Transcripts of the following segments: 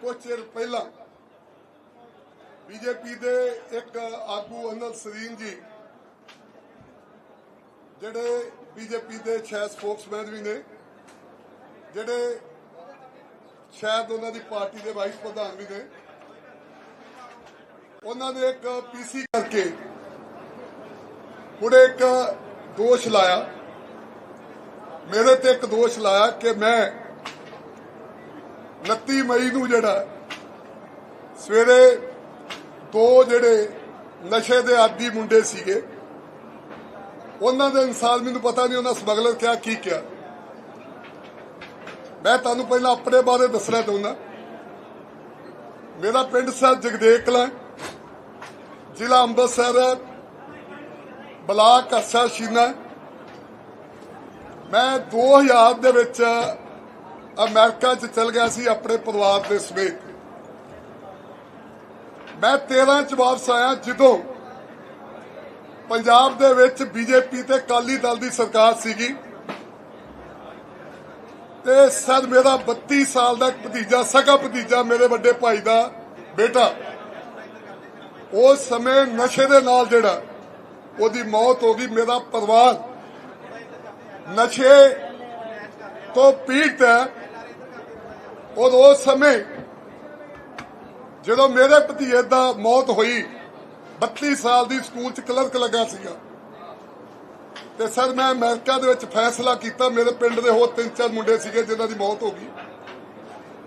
ਕੁਝ ਚਿਰ ਪਹਿਲਾਂ ਬੀਜੇਪੀ ਦੇ ਇੱਕ ਆਗੂ ਅਨਲ ਸਰੀਨ ਜੀ, ਜਿਹੜੇ ਬੀਜੇਪੀ ਦੇ ਸ਼ਾਇਦ ਸਪੋਕਸਮੈਨ ਵੀ ਨੇ, ਜਿਹੜੇ ਸ਼ਾਇਦ ਉਹਨਾਂ ਦੀ ਪਾਰਟੀ ਦੇ ਵਾਈਸ ਪ੍ਰਧਾਨ ਵੀ ਨੇ, ਉਹਨਾਂ ਨੇ ਇੱਕ ਪੀਸੀ ਕਰਕੇ ਉਹਨੇ ਇੱਕ ਦੋਸ਼ ਲਾਇਆ। ਮੇਰੇ ਤੇ ਇੱਕ ਦੋਸ਼ ਲਾਇਆ ਕਿ ਮੈਂ 29 ਮਈ ਨੂੰ ਜਿਹੜਾ ਸਵੇਰੇ ਦੋ ਜਿਹੜੇ ਨਸ਼ੇ ਦੇ ਆਦੀ ਮੁੰਡੇ ਸੀਗੇ, ਉਹਨਾਂ ਦੇ ਇਨਸਾਨ ਮੈਨੂੰ ਪਤਾ ਨਹੀਂ ਉਹਨਾਂ ਸਮਗਲਰ ਕਿਹਾ ਕੀ ਕਿਹਾ ਮੈਂ ਤੁਹਾਨੂੰ ਪਹਿਲਾਂ ਆਪਣੇ ਬਾਰੇ ਦੱਸਣਾ ਚਾਹੁੰਦਾ। ਮੇਰਾ ਪਿੰਡ ਸਰ ਜਗਦੇਵ ਕਲਾਂ ਜ਼ਿਲ੍ਹਾ ਅੰਮ੍ਰਿਤਸਰ, ਬਲਾਕ ਅਸਾ ਸ਼ੀਨਾ। ਮੈਂ 2000 ਦੇ ਵਿੱਚ ਅਮਰੀਕਾ 'ਚ ਚਲ ਗਿਆ ਸੀ ਆਪਣੇ ਪਰਿਵਾਰ ਦੇ ਸਮੇਤ। ਮੈਂ 13 ਚ ਵਾਪਸ ਆਇਆ ਜਦੋਂ ਪੰਜਾਬ ਦੇ ਵਿੱਚ ਬੀਜੇਪੀ ਤੇ ਕਾਲੀ ਦਲ ਦੀ ਸਰਕਾਰ ਸੀਗੀ। ਤੇ ਸਰ, ਮੇਰਾ 32 ਸਾਲ ਦਾ ਭਤੀਜਾ, ਸਗਾ ਭਤੀਜਾ ਮੇਰੇ ਵੱਡੇ ਭਾਈ ਦਾ ਬੇਟਾ। ਉਸ ਸਮੇਂ ਨਸ਼ੇ ਦੇ ਨਾਲ ਜਿਹੜਾ ਉਹਦੀ ਮੌਤ ਹੋ ਗਈ, ਮੇਰਾ ਪਰਿਵਾਰ ਨਸ਼ੇ ਤੋਂ ਪੀੜਤ ਹੈ। ਔਰ ਉਸ ਸਮੇਂ ਜਦੋਂ ਮੇਰੇ ਭਤੀਏ ਦਾ ਮੌਤ ਹੋਈ 32 ਸਾਲ ਦੀ ਸਕੂਲ ਚ ਕਲਰਕ ਲੱਗਾ ਸੀਗਾ। ਤੇ ਸਰ, ਮੈਂ ਅਮਰੀਕਾ ਦੇ ਵਿੱਚ ਫੈਸਲਾ ਕੀਤਾ। ਮੇਰੇ ਪਿੰਡ ਦੇ ਹੋਰ ਤਿੰਨ ਚਾਰ ਮੁੰਡੇ ਸੀਗੇ ਜਿਨ੍ਹਾਂ ਦੀ ਮੌਤ ਹੋ ਗਈ।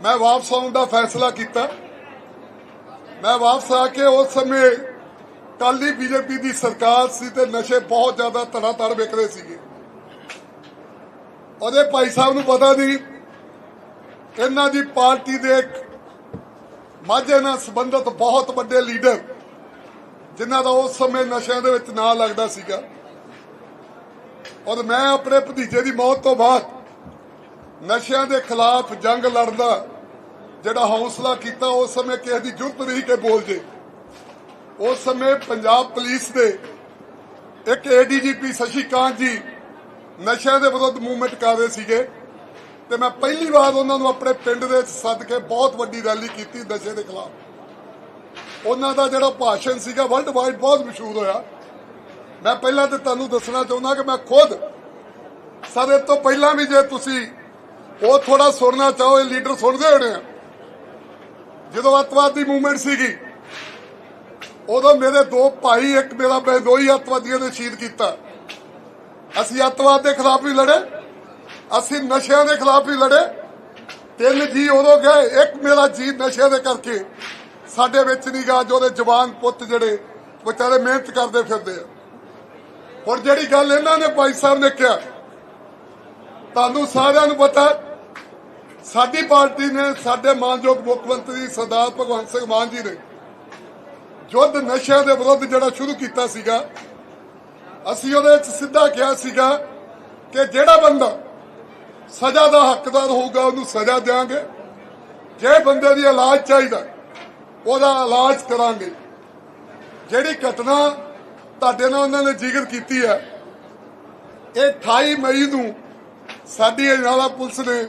ਮੈਂ ਵਾਪਸ ਆਉਣ ਦਾ ਫੈਸਲਾ ਕੀਤਾ। ਮੈਂ ਵਾਪਸ ਆ ਕੇ ਉਸ ਸਮੇਂ ਕਾਲੀ ਬੀਜੇਪੀ ਦੀ ਸਰਕਾਰ ਸੀ ਤੇ ਨਸ਼ੇ ਬਹੁਤ ਜ਼ਿਆਦਾ ਧੜਾ ਧੜ ਵਿਕ ਰਹੇ ਸੀਗੇ। ਉਹਦੇ ਭਾਈ ਸਾਹਿਬ ਨੂੰ ਪਤਾ ਨਹੀਂ ਇਹਨਾਂ ਦੀ ਪਾਰਟੀ ਦੇ ਮਾਝੇ ਨਾਲ ਸੰਬੰਧਿਤ ਬਹੁਤ ਵੱਡੇ ਲੀਡਰ, ਜਿਨ੍ਹਾਂ ਦਾ ਉਸ ਸਮੇਂ ਨਸ਼ਿਆਂ ਦੇ ਵਿੱਚ ਨਾਂ ਲੱਗਦਾ ਸੀਗਾ। ਔਰ ਮੈਂ ਆਪਣੇ ਭਤੀਜੇ ਦੀ ਮੌਤ ਤੋਂ ਬਾਅਦ ਨਸ਼ਿਆਂ ਦੇ ਖਿਲਾਫ ਜੰਗ ਲੜਨ ਦਾ ਜਿਹੜਾ ਹੌਸਲਾ ਕੀਤਾ, ਉਸ ਸਮੇਂ ਕਿਸੇ ਦੀ ਜੁਰਤ ਨਹੀਂ ਕਿ ਬੋਲ ਜੇ। ਉਸ ਸਮੇਂ ਪੰਜਾਬ ਪੁਲਿਸ ਦੇ ਇੱਕ ਏਡੀਜੀਪੀ ਸ਼ਸ਼ੀਕਾਂਤ ਜੀ ਨਸ਼ਿਆਂ ਦੇ ਵਿਰੁੱਧ ਮੂਵਮੈਂਟ ਕਰ ਰਹੇ ਸੀਗੇ। ਤੇ ਮੈਂ ਪਹਿਲੀ ਵਾਰ ਉਹਨਾਂ ਨੂੰ ਆਪਣੇ ਪਿੰਡ ਦੇ ਵਿੱਚ ਸੱਦ ਕੇ ਬਹੁਤ ਵੱਡੀ ਰੈਲੀ ਕੀਤੀ ਨਸ਼ੇ ਦੇ ਖਿਲਾਫ। ਉਹਨਾਂ ਦਾ ਜਿਹੜਾ ਭਾਸ਼ਣ ਸੀਗਾ ਵਰਲਡ ਵਾਈਡ ਬਹੁਤ ਮਸ਼ਹੂਰ ਹੋਇਆ। ਮੈਂ ਪਹਿਲਾਂ ਤੇ ਤੁਹਾਨੂੰ ਦੱਸਣਾ ਚਾਹੁੰਦਾ ਕਿ ਮੈਂ ਖੁਦ ਸਰ, ਇਹ ਤੋਂ ਪਹਿਲਾਂ ਵੀ ਜੇ ਤੁਸੀਂ ਉਹ ਥੋੜਾ ਸੁਣਨਾ ਚਾਹੋ, ਇਹ ਲੀਡਰ ਸੁਣਦੇ ਹੋਣੇ ਆ। ਜਦੋਂ ਅੱਤਵਾਦ ਦੀ ਮੂਵਮੈਂਟ ਸੀਗੀ, ਉਦੋਂ ਮੇਰੇ ਦੋ ਭਾਈ, ਇੱਕ ਮੇਰਾ ਬੈਦੋਈ ਅੱਤਵਾਦੀਆਂ ਨੇ ਸ਼ਹੀਦ ਕੀਤਾ। ਅਸੀਂ ਅੱਤਵਾਦ ਦੇ ਖਿਲਾਫ ਵੀ ਲੜੇ। ਅਸੀਂ ਨਸ਼ਿਆਂ ਦੇ ਖਿਲਾਫ ਵੀ ਲੜੇ। ਤਿੰਨ ਜੀ ਉਦੋਂ ਗਏ, ਇੱਕ ਮੇਰਾ ਜੀ ਨਸ਼ੇ ਦੇ ਕਰਕੇ ਸਾਡੇ ਵਿੱਚ ਨਹੀਂ ਗਾ, ਜੋ ਦੇ ਜਵਾਨ ਪੁੱਤ ਜਿਹੜੇ ਵਿਚਾਰੇ ਮਿਹਨਤ ਕਰਦੇ ਫਿਰਦੇ ਆ। ਹੁਣ ਜਿਹੜੀ ਗੱਲ ਇਹਨਾਂ ਨੇ ਭਾਈ ਸਾਹਿਬ ਨੇ ਕਿਹਾ, ਤੁਹਾਨੂੰ ਸਾਰਿਆਂ ਨੂੰ ਪਤਾ, ਸਾਡੀ ਪਾਰਟੀ ਨੇ, ਸਾਡੇ ਮਾਨਯੋਗ ਮੁੱਖ ਮੰਤਰੀ ਸਰਦਾਰ ਭਗਵੰਤ ਸਿੰਘ ਮਾਨ ਜੀ ਨੇ ਯੁੱਧ ਨਸ਼ਿਆਂ ਦੇ ਵਿਰੁੱਧ ਜਿਹੜਾ ਸ਼ੁਰੂ ਕੀਤਾ ਸੀਗਾ, ਅਸੀਂ ਉਹਦੇ ਵਿੱਚ ਸਿੱਧਾ ਕਿਹਾ ਸੀਗਾ ਕਿ ਜਿਹੜਾ ਬੰਦਾ ਸਜ਼ਾ ਦਾ ਹੱਕਦਾਰ ਹੋਊਗਾ, ਉਹਨੂੰ ਸਜ਼ਾ ਦੇਵਾਂਗੇ ਜੇ ਬੰਦੇ ਦੀ ਇਲਾਜ ਚਾਹੀਦਾ, ਉਹਦਾ ਇਲਾਜ ਕਰਾਂਗੇ। ਜਿਹੜੀ ਘਟਨਾ ਤੁਹਾਡੇ ਨਾਲ ਉਹਨਾਂ ਨੇ ਜ਼ਿਕਰ ਕੀਤੀ ਹੈ, ਇਹ 28 ਮਈ ਨੂੰ ਸਾਡੀ ਅਜਨਾਲਾ ਪੁਲਿਸ ਨੇ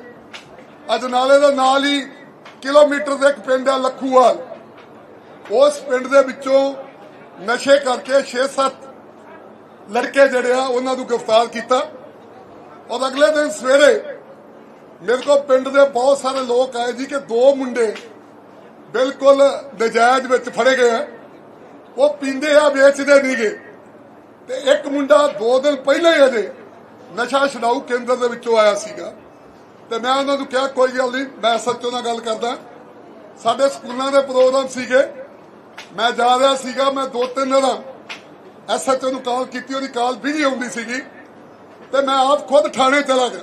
ਅਜਨਾਲੇ ਦੇ ਨਾਲ ਹੀ ਕਿਲੋਮੀਟਰ ਦੇ ਇੱਕ ਪਿੰਡ ਹੈ ਲੱਖੂਵਾਲ। ਉਸ ਪਿੰਡ ਦੇ ਵਿੱਚੋਂ ਨਸ਼ੇ ਕਰਕੇ 6-7 ਲੜਕੇ ਜਿਹੜੇ ਆ, ਉਹਨਾਂ ਨੂੰ ਗ੍ਰਿਫਤਾਰ ਕੀਤਾ। ਔਰ ਅਗਲੇ ਦਿਨ ਸਵੇਰੇ ਮੇਰੇ ਕੋਲ ਪਿੰਡ ਦੇ ਬਹੁਤ ਸਾਰੇ ਲੋਕ ਆਏ ਜੀ ਕਿ ਦੋ ਮੁੰਡੇ ਬਿਲਕੁਲ ਨਜਾਇਜ਼ ਵਿੱਚ ਫੜੇ ਗਏ ਆ। ਉਹ ਪੀਂਦੇ ਆ, ਵੇਚਦੇ ਨਹੀਂਗੇ ਤੇ ਇੱਕ ਮੁੰਡਾ ਦੋ ਦਿਨ ਪਹਿਲਾਂ ਹੀ ਅਜੇ ਨਸ਼ਾ ਛਡਾਊ ਕੇਂਦਰ ਦੇ ਵਿੱਚੋਂ ਆਇਆ ਸੀਗਾ। ਤੇ ਮੈਂ ਉਹਨਾਂ ਨੂੰ ਕਿਹਾ, ਕੋਈ ਗੱਲ ਨਹੀਂ, ਮੈਂ ਸੱਚੋ ਨਾਲ ਗੱਲ ਕਰਦਾ। ਸਾਡੇ ਸਕੂਲਾਂ ਦੇ ਪ੍ਰੋਗਰਾਮ ਸੀਗੇ। ਮੈਂ ਜਾ ਰਿਹਾ ਸੀਗਾ, ਮੈਂ ਦੋ ਤਿੰਨ ਦਿਨ ਐਸਐਚਓ ਨੂੰ ਕਾਲ ਕੀਤੀ, ਉਹਦੀ ਕਾਲ ਬਿਜ਼ੀ ਆਉਂਦੀ ਸੀਗੀ। ਤੇ ਮੈਂ ਆਪ ਖੁਦ ਥਾਣੇ ਚਲਾ ਗਿਆ।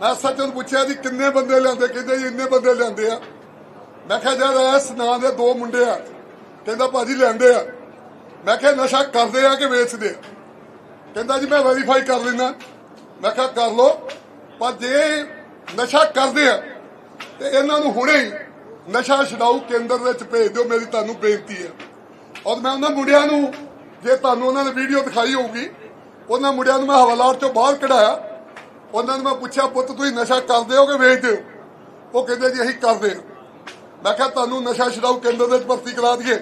ਮੈਂ ਸੱਚ ਨੂੰ ਪੁੱਛਿਆ ਜੀ, ਕਿੰਨੇ ਬੰਦੇ ਲਿਆਂਦੇ? ਕਹਿੰਦੇ ਜੀ, ਇੰਨੇ ਬੰਦੇ ਲਿਆਂਦੇ ਆ। ਮੈਂ ਕਿਹਾ, ਯਾਰ, ਇਸ ਨਾਂ ਦੇ ਦੋ ਮੁੰਡੇ ਆ। ਕਹਿੰਦਾ, ਭਾਜੀ, ਲਿਆਂਦੇ ਆ। ਮੈਂ ਕਿਹਾ, ਨਸ਼ਾ ਕਰਦੇ ਆ ਕਿ ਵੇਚਦੇ ਆ? ਕਹਿੰਦਾ ਜੀ, ਮੈਂ ਵੈਰੀਫਾਈ ਕਰ ਲੈਣਾ ਮੈਂ ਕਿਹਾ, ਕਰ ਲੋ ਪਰ ਜੇ ਨਸ਼ਾ ਕਰਦੇ ਆ, ਤੇ ਇਹਨਾਂ ਨੂੰ ਹੁਣੇ ਹੀ ਨਸ਼ਾ ਛਡਾਊ ਕੇਂਦਰ ਵਿੱਚ ਭੇਜ ਦਿਓ, ਮੇਰੀ ਤੁਹਾਨੂੰ ਬੇਨਤੀ ਹੈ ਔਰ ਮੈਂ ਉਹਨਾਂ ਮੁੰਡਿਆਂ ਨੂੰ, ਜੇ ਤੁਹਾਨੂੰ ਉਹਨਾਂ ਨੇ ਵੀਡੀਓ ਦਿਖਾਈ ਹੋਊਗੀ ਉਹਨਾਂ ਮੁੰਡਿਆਂ ਨੂੰ ਮੈਂ ਹਵਾਲਾਤ ਚੋਂ ਬਾਹਰ ਕਢਾਇਆ। ਉਹਨਾਂ ਨੂੰ ਮੈਂ ਪੁੱਛਿਆ, ਪੁੱਤ, ਤੁਸੀਂ ਨਸ਼ਾ ਕਰਦੇ ਹੋ ਕਿ ਵੇਚਦੇ ਹੋ? ਉਹ ਕਹਿੰਦੇ, ਜੀ, ਅਸੀਂ ਕਰਦੇ ਹਾਂ। ਮੈਂ ਕਿਹਾ, ਤੁਹਾਨੂੰ ਨਸ਼ਾ ਛਡਾਊ ਕੇਂਦਰ ਦੇ ਵਿੱਚ ਭਰਤੀ ਕਰਾ ਦਈਏ।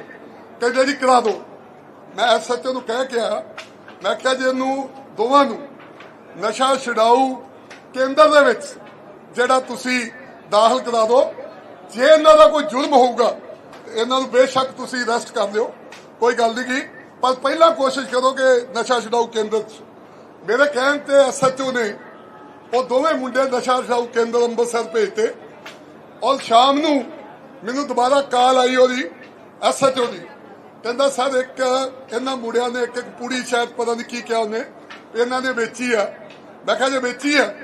ਕਹਿੰਦੇ, ਜੀ, ਕਰਾ ਦਿਓ। ਮੈਂ ਐਸਐਚਓ ਨੂੰ ਕਹਿ ਕੇ ਆਇਆ। ਮੈਂ ਕਿਹਾ, ਜੀ, ਇਹਨੂੰ ਦੋਵਾਂ ਨੂੰ ਨਸ਼ਾ ਛਡਾਊ ਕੇਂਦਰ ਦੇ ਵਿੱਚ ਜਿਹੜਾ ਤੁਸੀਂ ਦਾਖਲ ਕਰਾ ਦਿਓ। ਜੇ ਇਹਨਾਂ ਦਾ ਕੋਈ ਜ਼ੁਲਮ ਹੋਊਗਾ ਇਹਨਾਂ ਨੂੰ ਬੇਸ਼ੱਕ ਤੁਸੀਂ ਅਰੈਸਟ ਕਰ ਦਿਓ। ਕੋਈ ਗੱਲ ਨਹੀਂ ਕੀ ਪਰ ਪਹਿਲਾਂ ਕੋਸ਼ਿਸ਼ ਕਰੋ ਕਿ ਨਸ਼ਾ ਛਡਾਊ ਕੇਂਦਰ 'ਚ। ਮੇਰੇ ਕਹਿਣ ਤੇ ਐਸਐਚਓ ਨੇ ਉਹ ਦੋਵੇਂ ਮੁੰਡੇ ਨਸ਼ਾ ਛਡਾਊ ਕੇਂਦਰ ਅੰਮ੍ਰਿਤਸਰ ਭੇਜਤੇ ਔਰ ਸ਼ਾਮ ਨੂੰ ਮੈਨੂੰ ਦੁਬਾਰਾ ਕਾਲ ਆਈ ਉਹਦੀ ਐਸਐਚਓ ਦੀ। ਕਹਿੰਦਾ, ਸਰ, ਇੱਕ ਇਹਨਾਂ ਮੁੰਡਿਆਂ ਨੇ, ਇੱਕ ਇੱਕ ਪੂੜੀ ਸ਼ਾਇਦ ਪਤਾ ਨਹੀਂ ਕੀ ਕਿਹਾ ਉਹਨੇ, ਇਹਨਾਂ ਨੇ ਵੇਚੀ ਆ। ਮੈਂ ਕਿਹਾ, ਜੇ ਵੇਚੀ ਆ?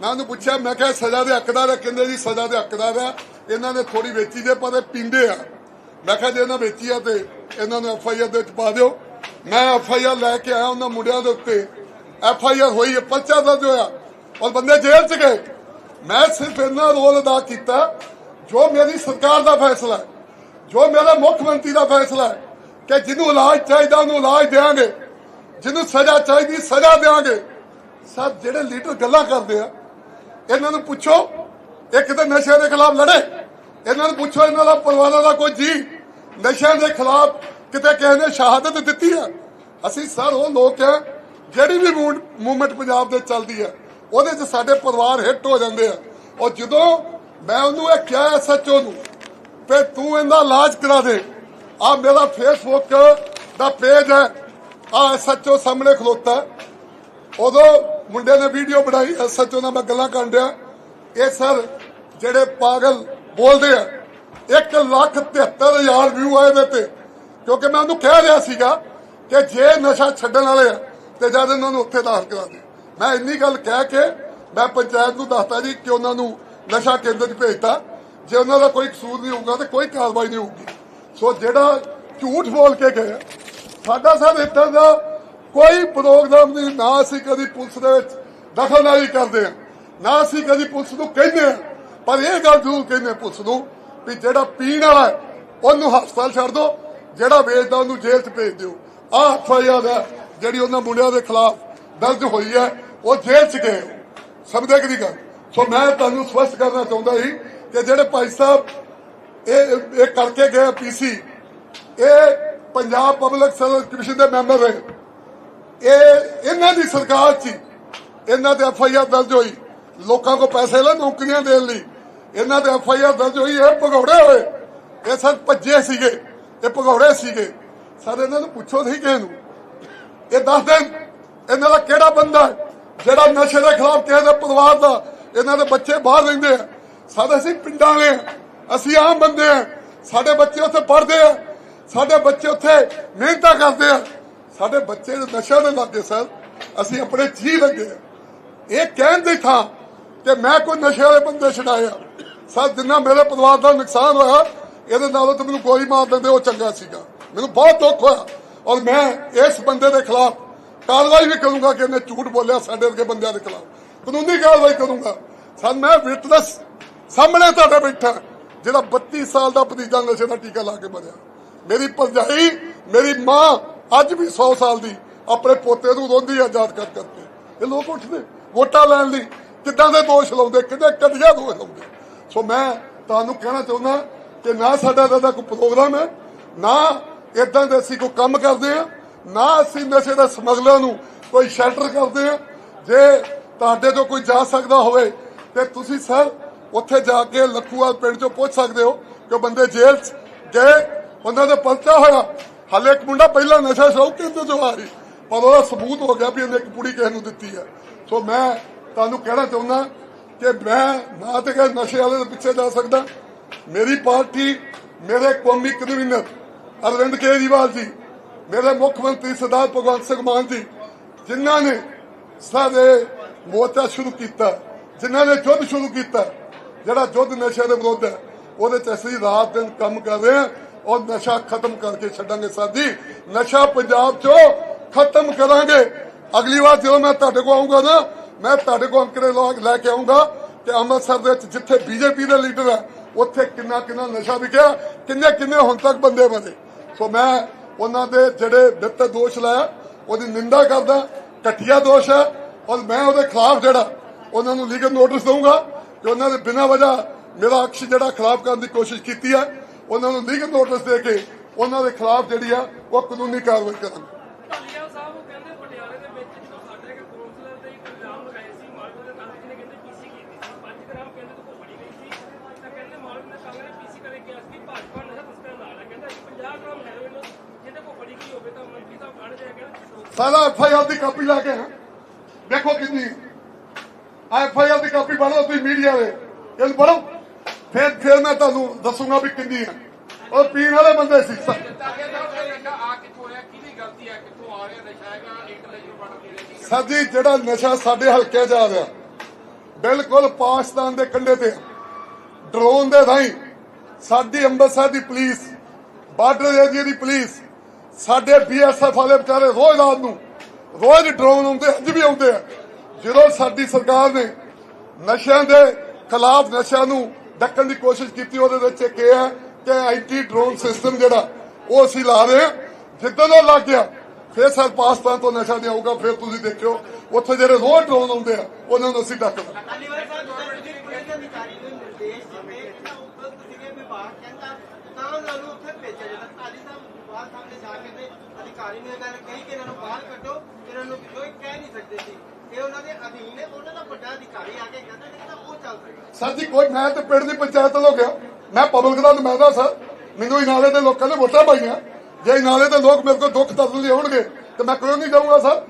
ਮੈਂ ਉਹਨੂੰ ਪੁੱਛਿਆ, ਮੈਂ ਕਿਹਾ, ਸਜ਼ਾ ਦੇ ਹੱਕਦਾਰ ਆ? ਕਹਿੰਦੇ, ਜੀ, ਸਜ਼ਾ ਦੇ ਹੱਕਦਾਰ ਆ। ਇਹਨਾਂ ਨੇ ਥੋੜੀ ਵੇਚੀ ਦੇ ਪਰ ਇਹ ਪੀਂਦੇ ਆ। ਮੈਂ ਕਿਹਾ, ਜੇ ਇਹਨਾਂ ਵੇਚੀ ਆ ਤੇ ਇਹਨਾਂ ਨੂੰ ਐਫ ਆਈ ਆਰ ਦੇ ਵਿੱਚ ਪਾ ਦਿਓ। ਮੈਂ ਐਫ ਆਈ ਆਰ ਲੈ ਕੇ ਆਇਆ ਉਹਨਾਂ ਮੁੰਡਿਆਂ ਦੇ ਉੱਤੇ। ਐਫ ਆਈ ਆਰ ਹੋਈ ਹੈ, ਪਰਚਾ ਦਰਜ ਹੋਇਆ। ਔਰ ਬੰਦੇ ਜੇਲ੍ਹ ਚ ਗਏ। ਮੈਂ ਸਿਰਫ ਇਹਨਾਂ ਰੋਲ ਅਦਾ ਕੀਤਾ, ਜੋ ਮੇਰੀ ਸਰਕਾਰ ਦਾ ਫੈਸਲਾ ਹੈ, ਜੋ ਮੇਰਾ ਮੁੱਖ ਮੰਤਰੀ ਦਾ ਫੈਸਲਾ ਹੈ, ਕਿ ਜਿਹਨੂੰ ਇਲਾਜ ਚਾਹੀਦਾ, ਉਹਨੂੰ ਇਲਾਜ ਦੇਵਾਂਗੇ ਜਿਹਨੂੰ ਸਜ਼ਾ ਚਾਹੀਦੀ, ਸਜ਼ਾ ਦੇਵਾਂਗੇ ਸਭ ਜਿਹੜੇ ਲੀਡਰ ਗੱਲਾਂ ਕਰਦੇ ਆ, ਇਹਨਾਂ ਨੂੰ ਪੁੱਛੋ ਇਹ ਕਿਤੇ ਨਸ਼ੇ ਦੇ ਖਿਲਾਫ ਲੜੇ। ਇਹਨਾਂ ਨੂੰ ਪੁੱਛੋ, ਇਹਨਾਂ ਦਾ ਪਰਿਵਾਰਾਂ ਦਾ ਕੋਈ ਜੀ। ਨਸ਼ਿਆਂ ਦੇ ਖਿਲਾਫ ਕਿਤੇ ਕਿਸੇ ਨੇ ਸ਼ਹਾਦਤ ਦਿੱਤੀ ਹੈ ਅਸੀਂ ਸਰ ਉਹ ਲੋਕ ਆ, ਜਿਹੜੀ ਵੀ ਮੂਵਮੈਂਟ ਪੰਜਾਬ ਦੇ ਚੱਲਦੀ ਆ, ਉਹਦੇ 'ਚ ਸਾਡੇ ਪਰਿਵਾਰ ਹਿੱਟ ਹੋ ਜਾਂਦੇ ਆ। ਔਰ ਜਦੋਂ ਮੈਂ ਉਹਨੂੰ ਇਹ ਕਿਹਾ ਸੱਚੋ ਨੂੰ ਤੇ ਤੂੰ ਇਹਦਾ ਇਲਾਜ ਕਰਾ ਦੇ। ਆ ਮੇਰਾ ਫੇਸਬੁੱਕ ਦਾ ਪੇਜ ਹੈ, ਆ ਸੱਚੋ ਸਾਹਮਣੇ ਖਲੋਤਾ। ਉਦੋਂ ਮੁੰਡੇ ਨੇ ਵੀਡੀਓ ਬਣਾਈ ਐਸਐਚਓ ਨਾਲ ਮੈਂ ਗੱਲਾਂ ਕਰਨ ਡਿਆ। ਇਹ ਸਰ ਜਿਹੜੇ ਪਾਗਲ ਬੋਲਦੇ ਆ 1 ਲੱਖ 73 ਹਜ਼ਾਰ ਵਿਊ ਆਏ ਦੇ ਤੇ। ਕਿਉਂਕਿ ਮੈਂ ਉਹਨੂੰ ਕਹਿ ਰਿਹਾ ਸੀਗਾ ਕਿ ਜੇ ਨਸ਼ਾ ਛੱਡਣ ਵਾਲੇ ਆ, ਤੇ ਜਦ ਇਹਨਾਂ ਨੂੰ ਉੱਥੇ ਦਾਖਲ ਕਰਾ ਦੇ। ਮੈਂ ਇੰਨੀ ਗੱਲ ਕਹਿ ਕੇ ਮੈਂ ਪੰਚਾਇਤ ਨੂੰ ਦੱਸਤਾ ਜੀ ਕਿ ਉਹਨਾਂ ਨੂੰ ਨਸ਼ਾ ਕੇਂਦਰ 'ਚ ਭੇਜਤਾ। ਜੇ ਉਹਨਾਂ ਦਾ ਕੋਈ ਕਸੂਰ ਨਹੀਂ ਹੋਊਗਾ, ਤੇ ਕੋਈ ਕਾਰਵਾਈ ਨਹੀਂ ਹੋਊਗੀ। ਸੋ ਜਿਹੜਾ ਝੂਠ ਬੋਲ ਕੇ ਗਏ ਸਾਡਾ ਸਰ ਇੱਦਾਂ ਦਾ ਕੋਈ ਪ੍ਰੋਗਰਾਮ ਨਹੀਂ, ਨਾ ਅਸੀਂ ਕਦੀ ਪੁਲਿਸ ਦੇ ਵਿੱਚ ਦਖਲਅੰਦਾਜ਼ੀ ਕਰਦੇ ਆ ਨਾ ਅਸੀਂ ਕਦੀ ਪੁਲਿਸ ਨੂੰ ਕਹਿੰਦੇ ਆ ਪਰ ਇਹ ਗੱਲ ਜ਼ਰੂਰ ਕਹਿੰਦੇ ਪੁਲਿਸ ਨੂੰ ਵੀ ਜਿਹੜਾ ਪੀਣ ਵਾਲਾ ਉਹਨੂੰ ਹਸਪਤਾਲ ਛੱਡ ਦਿਓ, ਜਿਹੜਾ ਵੇਚਦਾ ਉਹਨੂੰ ਜੇਲ੍ਹ 'ਚ ਭੇਜ ਦਿਓ। ਆਹ ਐਫਆਈਆਰ ਹੈ ਜਿਹੜੀ ਉਹਨਾਂ ਮੁੰਡਿਆਂ ਦੇ ਖਿਲਾਫ ਦਰਜ ਹੋਈ ਹੈ, ਉਹ ਜੇਲ੍ਹ 'ਚ ਗਏ ਸਮਝਦੇ ਕਿ ਨਹੀਂ ਗੱਲ? ਸੋ ਮੈਂ ਤੁਹਾਨੂੰ ਸਪਸ਼ਟ ਕਰਨਾ ਚਾਹੁੰਦਾ ਸੀ ਕਿ ਜਿਹੜੇ ਭਾਈ ਸਾਹਿਬ ਇਹ ਇਹ ਕਰਕੇ ਗਏ ਪੀਸੀ ਇਹ ਪੰਜਾਬ ਪਬਲਿਕ ਸਰਵਿਸ ਕਮਿਸ਼ਨ ਦੇ ਮੈਂਬਰ ਰਹੇ। ਇਹ, ਇਹਨਾਂ ਦੀ ਸਰਕਾਰ 'ਚ ਹੀ ਇਹਨਾਂ ਤੇ ਐਫ ਆਈ ਆਰ ਦਰਜ ਹੋਈ। ਲੋਕਾਂ ਕੋ ਪੈਸੇ ਲੈ ਨੌਕਰੀਆਂ ਦੇਣ ਲਈ। ਇਹਨਾਂ ਦੇ ਐਫ ਆਈ ਆਰ ਦਰਜ ਹੋਈ ਇਹ ਭਗੌੜੇ ਹੋਏ ਇਹ ਸਰ ਭੱਜੇ ਸੀਗੇ ਇਹ ਭਗੌੜੇ ਸੀਗੇ। ਸਰ, ਇਹਨਾਂ ਨੂੰ ਪੁੱਛੋ ਸਹੀ ਕਿਸੇ ਨੂੰ। ਇਹ ਦੱਸ ਦੇਣ, ਇਹਨਾਂ ਦਾ ਕਿਹੜਾ ਬੰਦਾ ਜਿਹੜਾ ਨਸ਼ੇ ਦੇ ਖਿਲਾਫ ਕਿਸੇ ਦੇ ਪਰਿਵਾਰ ਦਾ, ਇਹਨਾਂ ਦੇ ਬੱਚੇ ਬਾਹਰ ਰਹਿੰਦੇ ਆ। ਸਾਡੇ ਅਸੀਂ ਪਿੰਡਾਂ ਦੇ ਅਸੀਂ ਆਮ ਬੰਦੇ ਆ। ਸਾਡੇ ਬੱਚੇ ਉੱਥੇ ਪੜ੍ਹਦੇ ਆ। ਸਾਡੇ ਬੱਚੇ ਉੱਥੇ ਮਿਹਨਤਾਂ ਕਰਦੇ ਆ। ਸਾਡੇ ਬੱਚੇ ਨਸ਼ਿਆਂ ਦੇ ਲੱਗੇ, ਸਰ। ਅਸੀਂ ਆਪਣੇ ਜੀ ਲੱਗੇ ਇਹ ਕਹਿਣ ਦੀ ਥਾਂ ਤੇ ਮੈਂ ਕੋਈ ਨਸ਼ੇ ਵਾਲੇ ਬੰਦੇ ਛਡਾਇਆ। ਸਰ, ਜਿੰਨਾ ਮੇਰੇ ਪਰਿਵਾਰ ਦਾ ਨੁਕਸਾਨ ਹੋਇਆ, ਇਹਦੇ ਨਾਲੋਂ ਤਾਂ ਮੈਨੂੰ ਗੋਲੀ ਮਾਰ ਦਿੰਦੇ, ਉਹ ਚੰਗਾ ਸੀਗਾ। ਮੈਨੂੰ ਬਹੁਤ ਦੁੱਖ ਹੋਇਆ। ਔਰ ਮੈਂ ਇਸ ਬੰਦੇ ਦੇ ਖਿਲਾਫ ਕਾਰਵਾਈ ਵੀ ਕਰੂੰਗਾ ਕਿ ਇਹਨੇ ਝੂਠ ਬੋਲਿਆ ਸਾਡੇ ਵਰਗੇ ਬੰਦਿਆਂ ਦੇ ਖਿਲਾਫ। ਕਾਨੂੰਨੀ ਕਾਰਵਾਈ ਕਰੂੰਗਾ। ਸਰ, ਮੈਂ ਵਿਟਨੈਸ ਸਾਹਮਣੇ ਤੁਹਾਡੇ ਬੈਠਾ, ਜਿਹੜਾ 32 ਸਾਲ ਦਾ ਭਤੀਜਾ ਨਸ਼ੇ ਦਾ ਟੀਕਾ ਲਾ ਕੇ ਮਰਿਆ। ਮੇਰੀ ਭਰਜਾਈ, ਮੇਰੀ ਮਾਂ ਅੱਜ ਵੀ 100 ਸਾਲ ਦੀ ਆਪਣੇ ਪੋਤੇ ਨੂੰ ਰੋਂਦੀ ਆ, ਯਾਦ ਕਰ ਕਰਕੇ। ਇਹ ਲੋਕ ਉੱਠਦੇ, ਵੋਟਾਂ ਲੈਣ ਲਈ ਕਿੱਦਾਂ ਦੇ ਦੋਸ਼ ਲਾਉਂਦੇ ਕਿਤੇ ਕਦੀਆਂ ਦੋਸ਼ ਲਾਉਂਦੇ? ਸੋ ਮੈਂ ਤੁਹਾਨੂੰ ਕਹਿਣਾ ਚਾਹੁੰਦਾ ਕਿ ਨਾ ਸਾਡਾ ਦਾ ਕੋਈ ਪ੍ਰੋਗਰਾਮ ਹੈ, ਨਾ ਇਦਾਂ ਦੇ ਅਸੀਂ ਕੋਈ ਕੰਮ ਕਰਦੇ ਆ ਨਾ ਅਸੀਂ ਨਸ਼ੇ ਦੇ ਸਮਗਲਰਾਂ ਨੂੰ ਕੋਈ ਸ਼ੈਲਟਰ ਕਰਦੇ ਆ ਜੇ ਤੁਹਾਡੇ ਤੋਂ ਕੋਈ ਜਾ ਸਕਦਾ ਹੋਵੇ, ਤੇ ਤੁਸੀਂ ਸਰ ਉੱਥੇ ਜਾ ਕੇ ਲੱਖੂਵਾਲ ਪਿੰਡ ਚੋਂ ਪੁੱਛ ਸਕਦੇ ਹੋ ਕਿ ਬੰਦੇ ਜੇਲ੍ਹ 'ਚ ਗਏ, ਉਹਨਾਂ ਦਾ ਪਰਚਾ ਹੋਇਆ। ਹਾਲੇ ਇੱਕ ਮੁੰਡਾ ਪਹਿਲਾਂ ਨਸ਼ਾ ਸ਼ੌਕ ਕੇਂਦਰ ਤੋਂ ਆ ਰਹੀ ਪਰ ਉਹਦਾ ਸਬੂਤ ਹੋ ਗਿਆ ਵੀ ਇਹਨੇ ਇੱਕ ਕੁੜੀ ਕਿਸੇ ਨੂੰ ਦਿੱਤੀ ਹੈ। ਸੋ ਮੈਂ ਤੁਹਾਨੂੰ ਕਹਿਣਾ ਚਾਹੁੰਦਾ ਕਿ ਮੈਂ ਨਾ ਤੇ ਕਿਸੇ ਨਸ਼ੇ ਵਾਲੇ ਦੇ ਪਿੱਛੇ ਜਾ ਸਕਦਾ। ਮੇਰੀ ਪਾਰਟੀ, ਮੇਰੇ ਕੌਮੀ ਕਨਵੀਨਰ ਅਰਵਿੰਦ ਕੇਜਰੀਵਾਲ ਜੀ, ਮੇਰੇ ਮੁੱਖ ਮੰਤਰੀ ਸਰਦਾਰ ਭਗਵੰਤ ਸਿੰਘ ਮਾਨ ਜੀ, ਜਿਨ੍ਹਾਂ ਨੇ ਸਾਡੇ ਮੋਰਚਾ ਸ਼ੁਰੂ ਕੀਤਾ, ਜਿਨ੍ਹਾਂ ਨੇ ਯੁੱਧ ਸ਼ੁਰੂ ਕੀਤਾ, ਜਿਹੜਾ ਯੁੱਧ ਨਸ਼ੇ ਦੇ ਵਿਰੁੱਧ ਹੈ, ਉਹਦੇ ਚ ਅਸੀਂ ਰਾਤ ਦਿਨ ਕੰਮ ਕਰ ਰਹੇ ਹਾਂ ਔਰ ਨਸ਼ਾ ਖਤਮ ਕਰਕੇ ਛੱਡਾਂਗੇ ਸਾਡੀ। ਨਸ਼ਾ ਪੰਜਾਬ ਚੋਂ ਖਤਮ ਕਰਾਂਗੇ। ਅਗਲੀ ਵਾਰ ਜਦੋਂ ਮੈਂ ਤੁਹਾਡੇ ਕੋਲ ਆਉਂਗਾ ਨਾ ਮੈਂ ਤੁਹਾਡੇ ਕੋਲ ਅੰਕੜੇ ਲਾ- ਲੈ ਕੇ ਆਉਂਗਾ ਕਿ ਅੰਮ੍ਰਿਤਸਰ ਦੇ ਵਿੱਚ ਜਿੱਥੇ ਬੀਜੇਪੀ ਦੇ ਲੀਡਰ ਹੈ ਉੱਥੇ ਕਿੰਨਾ ਕਿੰਨਾ ਨਸ਼ਾ ਵਿਕਿਆ, ਕਿੰਨੇ ਕਿੰਨੇ ਹੁਣ ਤੱਕ ਬੰਦੇ ਮਰੇ ਸੋ ਮੈਂ ਉਹਨਾਂ ਦੇ ਜਿਹੜੇ ਦਿੱਤੇ ਦੋਸ਼ ਲਾਇਆ, ਉਹਦੀ ਨਿੰਦਾ ਕਰਦਾ, ਘਟੀਆ ਦੋਸ਼ ਹੈ, ਔਰ ਮੈਂ ਉਹਦੇ ਖਿਲਾਫ ਜਿਹੜਾ, ਉਹਨਾਂ ਨੂੰ ਲੀਗਲ ਨੋਟਿਸ ਦਊਂਗਾ ਕਿ ਉਹਨਾਂ ਦੇ ਬਿਨਾਂ ਵਜ੍ਹਾ ਮੇਰਾ ਅਕਸ਼ ਜਿਹੜਾ ਖਿਲਾਫ ਕਰਨ ਦੀ ਕੋਸ਼ਿਸ਼ ਕੀਤੀ ਹੈ, ਉਹਨਾਂ ਨੂੰ ਲੀਗਲ ਨੋਟਿਸ ਦੇ ਕੇ ਉਹਨਾਂ ਦੇ ਖਿਲਾਫ ਜਿਹੜੀ ਆ, ਉਹ ਕਾਨੂੰਨੀ ਕਾਰਵਾਈ ਕਰਨ ਢਾਲੀਵਾਲ ਸਾਹਿਬ ਉਹ ਕਹਿੰਦੇ ਪਟਿਆਲੇ ਦੇ ਵਿੱਚ ਜਦੋਂ ਸਾਡੇ ਇੱਕ ਕਾਉਂਸਲਰ ਤੇ ਇੱਕ ਇਲਜ਼ਾਮ ਲਗਾਏ ਸੀ ਮਾਲਕ ਦੇ ਕਾਗਜ਼ ਨੇ ਕਹਿੰਦੇ ਪੀਸੀ ਕੀਤੀ ਸੀ 5 ਗ੍ਰਾਮ ਕਹਿੰਦੇ ਤੋਂ ਫੜੀ ਗਈ ਸੀ ਤਾਂ ਕਹਿੰਦੇ ਮਾਲਕ ਨੇ ਕਾਗਜ਼ ਨੇ ਪੀਸੀ ਕਰੇ ਕਿਹਾ ਸੀ ਭਾਜਪਾ ਨਸ਼ਾ ਤਸਕਰ ਨਾਲ ਹੈ ਕਹਿੰਦਾ ਅਸੀਂ 50 ਗ੍ਰਾਮ ਹੈਰੋਇਨ ਜਿਹਦੇ ਕੋਲ ਫੜੀ ਗਈ ਹੋਵੇ ਤਾਂ ਮੰਤਰੀ ਸਾਹਿਬ ਫੜ ਜਾਏ ਸਾਰਾ ਐਫ ਆਈ ਆਰ ਦੀ ਕਾਪੀ ਲਾ ਕੇ ਦੇਖੋ ਕਿੰਨੀ। ਐਫ ਆਈ ਆਰ ਦੀ ਕਾਪੀ ਪੜ੍ਹੋ ਤੁਸੀਂ ਮੀਡੀਆ ਦੇ। ਇਹਨੂੰ ਪੜ੍ਹੋ। ਫਿਰ ਫਿਰ ਮੈਂ ਤੁਹਾਨੂੰ ਦੱਸੂਗਾ ਵੀ ਕਿੰਨੀ ਹੈ ਉਹ ਪੀਣ ਵਾਲੇ ਬੰਦੇ ਸੀ। ਸਰ ਜੀ ਜਿਹੜਾ ਨਸ਼ਾ ਸਾਡੇ ਹਲਕੇ 'ਚ ਆ ਰਿਹਾ ਬਿਲਕੁਲ ਪਾਕਿਸਤਾਨ ਦੇ ਕੰਢੇ ਤੇ ਡਰੋਨ ਦੇ ਰਾਹੀਂ ਸਾਡੀ ਅੰਮ੍ਰਿਤਸਰ ਦੀ ਪੁਲਿਸ ਬਾਰਡਰ ਏਰੀਆ ਦੀ ਪੁਲਿਸ ਸਾਡੇ ਬੀਐਸਐਫ ਵਾਲੇ ਵਿਚਾਰੇ ਰੋਜ਼ ਰਾਤ ਨੂੰ, ਰੋਜ਼ ਡਰੋਨ ਆਉਂਦੇ ਅੱਜ ਵੀ ਆਉਂਦੇ ਆ। ਜਦੋਂ ਸਾਡੀ ਸਰਕਾਰ ਨੇ ਨਸ਼ਿਆਂ ਦੇ ਖਿਲਾਫ ਨਸ਼ਿਆਂ ਨੂੰ ਡੱਕਣ ਦੀ ਕੋਸ਼ਿਸ਼ ਕੀਤੀ, ਉਹਦੇ ਵਿੱਚ ਇੱਕ ਇਹ ਹੈ ਕਿ ਆਈਟੀ ਡਰੋਨ ਸਿਸਟਮ ਜਿਹੜਾ, ਉਹ ਅਸੀਂ ਲਾ ਰਹੇ ਹਾਂ। ਜਿੱਦਣ ਉਹ ਲੱਗ ਗਿਆ, ਫਿਰ ਸਰ ਪਾਕਿਸਤਾਨ ਤੋਂ ਨਸ਼ਾ ਨਹੀਂ ਆਊਗਾ, ਫਿਰ ਤੁਸੀਂ ਦੇਖਿਓ, ਉੱਥੇ ਜਿਹੜੇ ਰੋਜ਼ ਡਰੋਨ ਆਉਂਦੇ ਆ, ਉਹਨਾਂ ਨੂੰ ਅਸੀਂ ਡੱਕਦੇ ਨਿਰਦੇਸ਼ ਦਿੱਤੇ ਤਾਂ ਉੱਪਰ ਸੀਗੇ ਵਿਭਾਗ ਕਹਿੰਦਾ, ਤਾਂ ਉਹਨਾਂ ਨੂੰ ਉੱਥੇ ਭੇਜਿਆ ਜਾਂਦਾ। ਕਾਲੀ ਸਾਹਿਬ ਬਾਹਰ ਸਾਹਮਣੇ ਜਾ ਕੇ ਤੇ ਅਧਿਕਾਰੀ ਨੂੰ ਇਹ ਗੱਲ ਕਹੀ ਕਿ ਇਹਨਾਂ ਨੂੰ ਬਾਹਰ ਕੱਢੋ ਇਹਨਾਂ ਨੂੰ ਕੋਈ ਕਹਿ ਨਹੀਂ ਸਕਦੇ ਸੀ? ਇਹ ਉਹਨਾਂ ਦੇ ਅਧੀਨ ਹੈ ਉਹਨਾਂ ਦਾ ਵੱਡਾ ਅਧਿਕਾਰੀ ਆ ਕੇ ਕਹਿੰਦਾ ਕਿ ਤਾਂ ਉਹ ਚੱਲ ਸਕਦਾ ਸਰ ਜੀ ਕੋਈ ਮੈਂ ਤੇ ਪਿੰਡ ਦੀ ਪੰਚਾਇਤ ਵੱਲੋਂ ਗਿਆ। ਮੈਂ ਪਬਲਿਕ ਦਾ ਨੁਮਾਇੰਦਾ ਸਰ। ਮੈਨੂੰ ਇਨਾਲੇ ਦੇ ਲੋਕਾਂ ਨੇ ਵੋਟਾਂ ਪਾਈਆਂ। ਜੇ ਇਨਾਲੇ ਦੇ ਲੋਕ ਮੇਰੇ ਕੋਲ ਦੁੱਖ ਦਰਦ ਲਈ ਆਉਣਗੇ ਤੇ ਮੈਂ ਕਿਉਂ ਨਹੀਂ ਜਾਊਂਗਾ ਸਰ?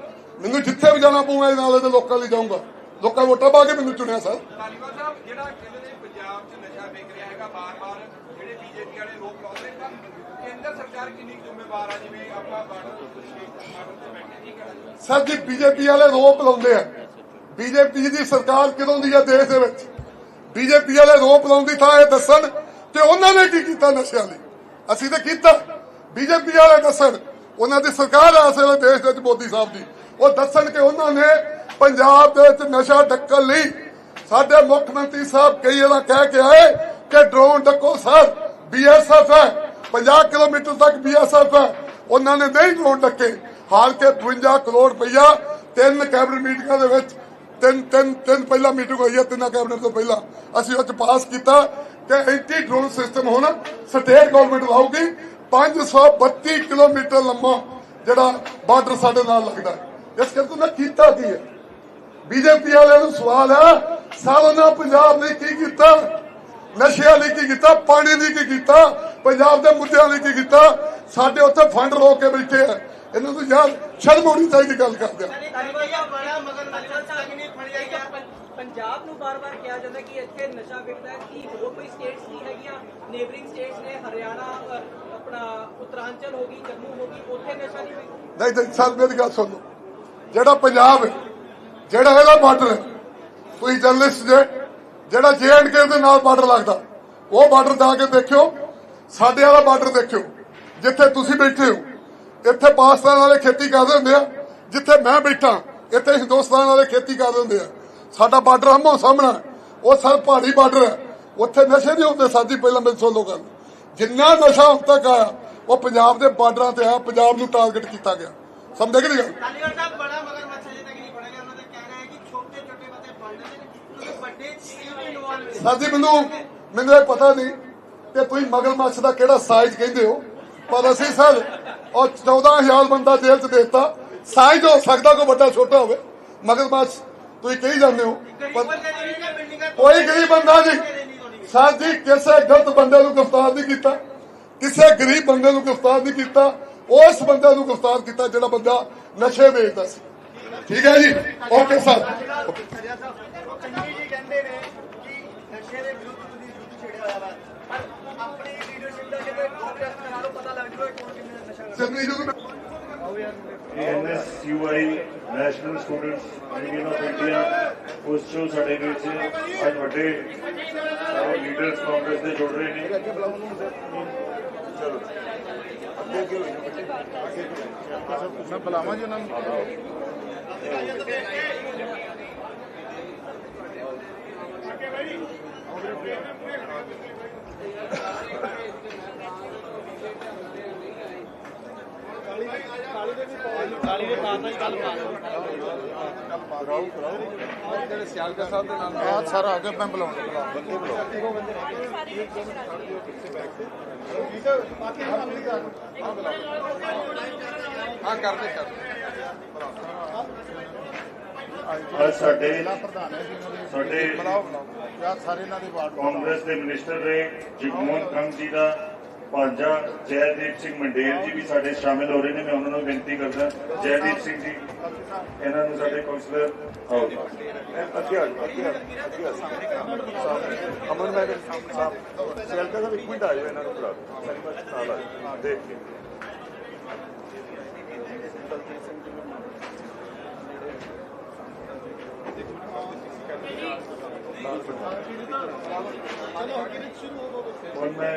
ਮੈਨੂੰ ਜਿੱਥੇ ਵੀ ਜਾਣਾ ਪਊਗਾ ਇਨਾਲੇ ਦੇ ਲੋਕਾਂ ਲਈ ਜਾਊਂਗਾ। ਲੋਕਾਂ ਵੋਟਾਂ ਪਾ ਕੇ ਮੈਨੂੰ ਚੁਣਿਆ ਸਰ। ਤਾਲੀਬਾਨ ਸਾਹਿਬ। ਜਿਹੜਾ ਕਹਿੰਦੇ ਨੇ ਪੰਜਾਬ 'ਚ ਨਸ਼ਾ ਵਿਕ ਰਿਹਾ ਹੈਗਾ ਬਾਰ-ਬਾਰ ਜਿਹੜੇ ਬੀਜੇਪੀ ਵਾਲੇ ਲੋਕ ਲਾਉਂਦੇ ਨੇ ਤਾਂ ਕੇਂਦਰ ਸਰਕਾਰ ਕਿੰਨੀ ਜ਼ਿੰਮੇਵਾਰ ਆ? ਜਿਵੇਂ ਆਪਾਂ ਬਾਰਡਰ ਬਾਰਡਰ ਤੇ ਬੈਠੇ ਕੀ ਕਰਾਂਗੇ ਸਰ ਜੀ, ਬੀਜੇਪੀ ਵਾਲੇ ਰੋਪ ਲਾਉਂਦੇ ਆ। ਬੀਜੇਪੀ ਦੀ ਸਰਕਾਰ ਕਿਦੋਂ ਦੀ ਆ ਦੇਸ਼ ਦੇ ਵਿੱਚ? ਬੀਜੇਪੀ ਵਾਲੇ ਰੋਪ ਲਾਉਂਦੀ ਤਾਂ ਇਹ ਦੱਸਣ ਕਿ ਉਹਨਾਂ ਨੇ ਕੀ ਕੀਤਾ ਨਸ਼ਿਆਂ ਲਈ। ਅਸੀਂ ਤਾਂ ਕੀਤਾ। ਬੀਜੇਪੀ ਵਾਲੇ ਦੱਸਣ, ਉਹਨਾਂ ਦੀ ਸਰਕਾਰ ਆ ਇਸ ਦੇਸ਼ ਦੇ ਵਿੱਚ ਮੋਦੀ ਸਾਹਿਬ ਦੀ। ਉਹ ਦੱਸਣ ਕਿ ਉਹਨਾਂ ਨੇ ਪੰਜਾਬ ਦੇ ਵਿੱਚ ਨਸ਼ਾ ਡੱਕਣ ਲਈ ਸਾਡੇ ਮੁੱਖ ਮੰਤਰੀ ਸਾਹਿਬ ਕਈ ਵਾਰ ਕਹਿ ਕੇ ਆਏ ਕਿ ਡਰੋਨ ਡੱਕੋ ਸਰ ਬੀਐਸਐਫ ਹੈ। 50 ਕਿਲੋਮੀਟਰ ਤੱਕ ਬੀਐਸਐਫ ਹੈ। ਉਹਨਾਂ ਨੇ ਨਹੀਂ ਡਰੋਨ ਡੱਕੇ ਹਾਲ ਕੇ 52 ਕਰੋੜ ਰੁਪਈਆ, ਤਿੰਨ ਕੈਬਨਿਟ ਮੀਟਿੰਗਾਂ ਦੇ ਵਿੱਚ, ਤਿੰਨ ਤਿੰਨ ਤਿੰਨ ਪਹਿਲਾਂ ਮੀਟਿੰਗ ਹੋਈ ਹੈ, ਤਿੰਨਾਂ ਕੈਬਨਿਟ ਤੋਂ ਪਹਿਲਾਂ। ਅਸੀਂ ਉਹ ਚ ਪਾਸ ਕੀਤਾ ਕਿ ਐਂਟੀ ਡਰੋਨ ਸਿਸਟਮ ਹੁਣ ਸਟੇਟ ਗਵਰਨਮੈਂਟ ਲਾਊਗੀ। 532 ਕਿਲੋਮੀਟਰ ਲੰਮਾ ਜਿਹੜਾ ਬਾਰਡਰ ਸਾਡੇ ਨਾਲ ਲੱਗਦਾ ਇਸ ਕਰਕੇ ਉਹਨਾਂ ਕੀਤਾ ਕੀ ਹੈ? ਬੀਜੇਪੀ ਵਾਲਿਆਂ ਨੂੰ ਸਵਾਲ ਹੈ ਸਾਲੋਨਾ ਪੰਜਾਬ ਨੇ ਕੀ ਕੀਤਾ? ਨਸ਼ਿਆਂ ਲਈ ਕੀ ਕੀਤਾ? ਪਾਣੀ ਲਈ ਕੀ ਕੀਤਾ? ਪੰਜਾਬ ਦੇ ਮੁੱਦਿਆਂ ਲਈ ਕੀ ਕੀਤਾ? ਸਾਡੇ ਉੱਥੇ ਫੰਡ ਰੋਕ ਕੇ ਬੈਠੇ ਆ। ਇਹਨਾਂ ਨੂੰ ਯਾਰ ਸ਼ਰਮ ਆਉਣੀ ਚਾਹੀਦੀ ਗੱਲ ਕਰਦੇ ਆ। ਪੰਜਾਬ ਨੂੰ ਬਾਰ-ਬਾਰ ਕਿਹਾ ਜਾਂਦਾ ਕਿ ਇੱਥੇ ਨਸ਼ਾ ਵਿਕਦਾ ਹੈ ਕੀ ਹੋਰ ਕੋਈ ਸਟੇਟਸ ਨਹੀਂ ਹੈਗੀਆਂ। ਨੇਬਰਿੰਗ ਸਟੇਟਸ ਨੇ ਹਰਿਆਣਾ ਆਪਣਾ ਉੱਤਰਾਂਚਲ ਹੋ ਗਈ ਜੰਮੂ ਹੋ ਗਈ ਉੱਥੇ ਨਸ਼ਾ ਨਹੀਂ ਵਿਕਦਾ। ਨਹੀਂ ਨਹੀਂ ਸਰ ਮੇਰੀ ਗੱਲ ਸੁਣ। ਲਓ ਜਿਹੜਾ ਪੰਜਾਬ ਹੈ ਜਿਹੜਾ ਇਹਦਾ ਬਾਰਡਰ ਤੁਸੀਂ ਜਰਨਲਿਸਟ ਜੇ ਜਿਹੜਾ ਜੇ ਐਂਡ ਕੇ ਦੇ ਨਾਲ ਬਾਰਡਰ ਲੱਗਦਾ ਉਹ ਬਾਰਡਰ ਜਾ ਕੇ ਦੇਖਿਓ। ਸਾਡੇ ਵਾਲਾ ਬਾਰਡਰ ਦੇਖਿਓ ਜਿੱਥੇ ਤੁਸੀਂ ਬੈਠੇ ਹੋ। ਇੱਥੇ ਪਾਕਿਸਤਾਨ ਵਾਲੇ ਖੇਤੀ ਕਰਦੇ ਹੁੰਦੇ ਆ ਜਿੱਥੇ ਮੈਂ ਬੈਠਾ ਇੱਥੇ ਹਿੰਦੁਸਤਾਨ ਵਾਲੇ ਖੇਤੀ ਕਰਦੇ ਹੁੰਦੇ ਆ। ਸਾਡਾ ਬਾਰਡਰ ਆਮੋ ਸਾਹਮਣਾ। ਉਹ ਸਰ ਪਹਾੜੀ ਬਾਰਡਰ ਹੈ। ਉੱਥੇ ਨਸ਼ੇ ਨਹੀਂ ਹੁੰਦੇ ਸਾਡੀ ਪਹਿਲਾਂ ਮੈਨੂੰ ਸੁਣ ਲਓ ਗੱਲ। ਜਿੰਨਾ ਨਸ਼ਾ ਹੁਣ ਤੱਕ ਆਇਆ ਉਹ ਪੰਜਾਬ ਦੇ ਬਾਰਡਰਾਂ ਤੇ ਆ ਪੰਜਾਬ ਨੂੰ ਟਾਰਗੇਟ ਕੀਤਾ ਗਿਆ। ਸਮਝੇ ਕਿ ਨਹੀਂ ਗੱਲ? ਧੰਨਵਾਦ ਸਾਹਿਬ ਬੜਾ ਮਗਰ ਮੱਛਰ ਜੇ ਤੱਕ ਨਹੀਂ ਫੜਿਆ ਗਿਆ ਉਹਨਾਂ ਦਾ ਕਹਿਣਾ ਹੈ ਕਿ ਛੋਟੇ ਛੋਟੇ ਬੱਚੇ ਫੜ ਲੈਂਦੇ ਨੇ ਵੱਡੇ ਚੀਜ਼ ਵੀ ਇਨਵੋਲਵ ਸਰ ਜੀ ਮੈਨੂੰ ਮੈਨੂੰ ਇਹ ਪਤਾ ਨਹੀਂ ਕਿ ਤੁਸੀਂ ਮਗਰਮੱਛ ਦਾ ਕਿਹੜਾ ਸਾਈਜ਼ ਕਹਿੰਦੇ ਹੋ ਪਰ ਅਸੀਂ ਸਰ ਉਹ 14000 ਬੰਦਾ ਜੇਲ੍ਹ 'ਚ ਦੇਤਾ ਸਾਈਜ਼ ਹੋ ਸਕਦਾ ਕੋਈ ਵੱਡਾ ਛੋਟਾ ਹੋਵੇ ਮਗਰਮੱਛ ਤੁਸੀਂ ਕਹੀ ਜਾਂਦੇ ਹੋ ਪਰ ਕੋਈ ਗਰੀਬ ਬੰਦਾ ਨਹੀਂ ਸਰ ਜੀ ਕਿਸੇ ਗਲਤ ਬੰਦੇ ਨੂੰ ਗ੍ਰਿਫਤਾਰ ਨਹੀਂ ਕੀਤਾ ਕਿਸੇ ਗਰੀਬ ਬੰਦੇ ਨੂੰ ਗ੍ਰਿਫਤਾਰ ਨਹੀਂ ਕੀਤਾ ਉਸ ਬੰਦੇ ਨੂੰ ਗ੍ਰਿਫਤਾਰ ਕੀਤਾ ਜਿਹੜਾ ਬੰਦਾ ਨਸ਼ੇ ਵੇਚਦਾ ਸੀ ਠੀਕ ਹੈ ਜੀ ਓਕੇ ਸਰ ਖਰਿਆ ਸਾਹਿਬ ਉਹ ਕੰਨੀ ਜੀ ਕਹਿੰਦੇ ਨੇ ਕਿ ਨਸ਼ੇ ਦੇ ਵਿਰੁੱਧ ਤੁਸੀਂ ਯੁੱਧ ਛੇੜਿਆ ਹੋਇਆ ਵਾ ਪਰ ਆਪਣੀ ਲੀਡਰਸ਼ਿਪ ਦਾ ਜਦੋਂ ਕਾਂਗਰਸ ਦੇ ਨਾਲੋਂ ਪਤਾ ਲੱਗ ਜੂਗਾ ਕੌਣ ਕਿੰਨੇ ਨਸ਼ਾ ਕਰਦਾ। ਚੰਨੀ ਜੀ ਨੂੰ NSUI national students union of India ਉਸ ਚੋਂ ਸਾਡੇ ਵਿੱਚ ਅੱਜ ਵੱਡੇ ਸਾਰੇ ਲੀਡਰਸ ਕਾਂਗਰਸ ਦੇ ਜੁੜ ਰਹੇ ਨੇ। ਕਾਲੀ ਦੇ ਸਾਰਾ ਅੱਗੇ ਮੈਂ ਬੁਲਾਉਂਦਾ। ਬੰਦੇ ਹਾਂ ਕਰਦੇ ਕਰਦੇ ਅੱਜ ਸਾਡੇ ਹੈ ਸਾਡੇ ਯਾਰ ਸਾਰੇ ਇਹਨਾਂ ਦੇ ਵਾਰਡ ਕਾਂਗਰਸ ਦੇ ਮਿਨਿਸਟਰ ਰਹੇ ਜਗਮੋਹਨ ਖੰਗ ਜੀ ਦਾ ਭਾਂਜਾ ਜੈਦੀਪ ਸਿੰਘ ਮੰਡੇਰ ਜੀ ਵੀ ਸਾਡੇ ਸ਼ਾਮਿਲ ਹੋ ਰਹੇ ਨੇ ਮੈਂ ਉਹਨਾਂ ਨੂੰ ਬੇਨਤੀ ਕਰਦਾ ਜੈਦੀਪ ਸਿੰਘ ਜੀ ਇਹਨਾਂ ਨੂੰ ਸਾਡੇ ਕਾਉਂਸਲਰ ਆਓ। ਅੱਗੇ ਆ। ਅਮਨ ਮੈਡਮ ਸਾਹਿਬ ਸੈਲਕਾ ਦਾ ਇੱਕ ਮਿੰਟ ਆ ਜਾਓ ਇਹਨਾਂ ਨੂੰ ਬੁਲਾ ਦਿਓ ਸਾਰੀ ਬਾਤ ਨਾਲ ਆ ਜਾਓ ਦੇਖ ਕੇ ਹੁਣ ਮੈਂ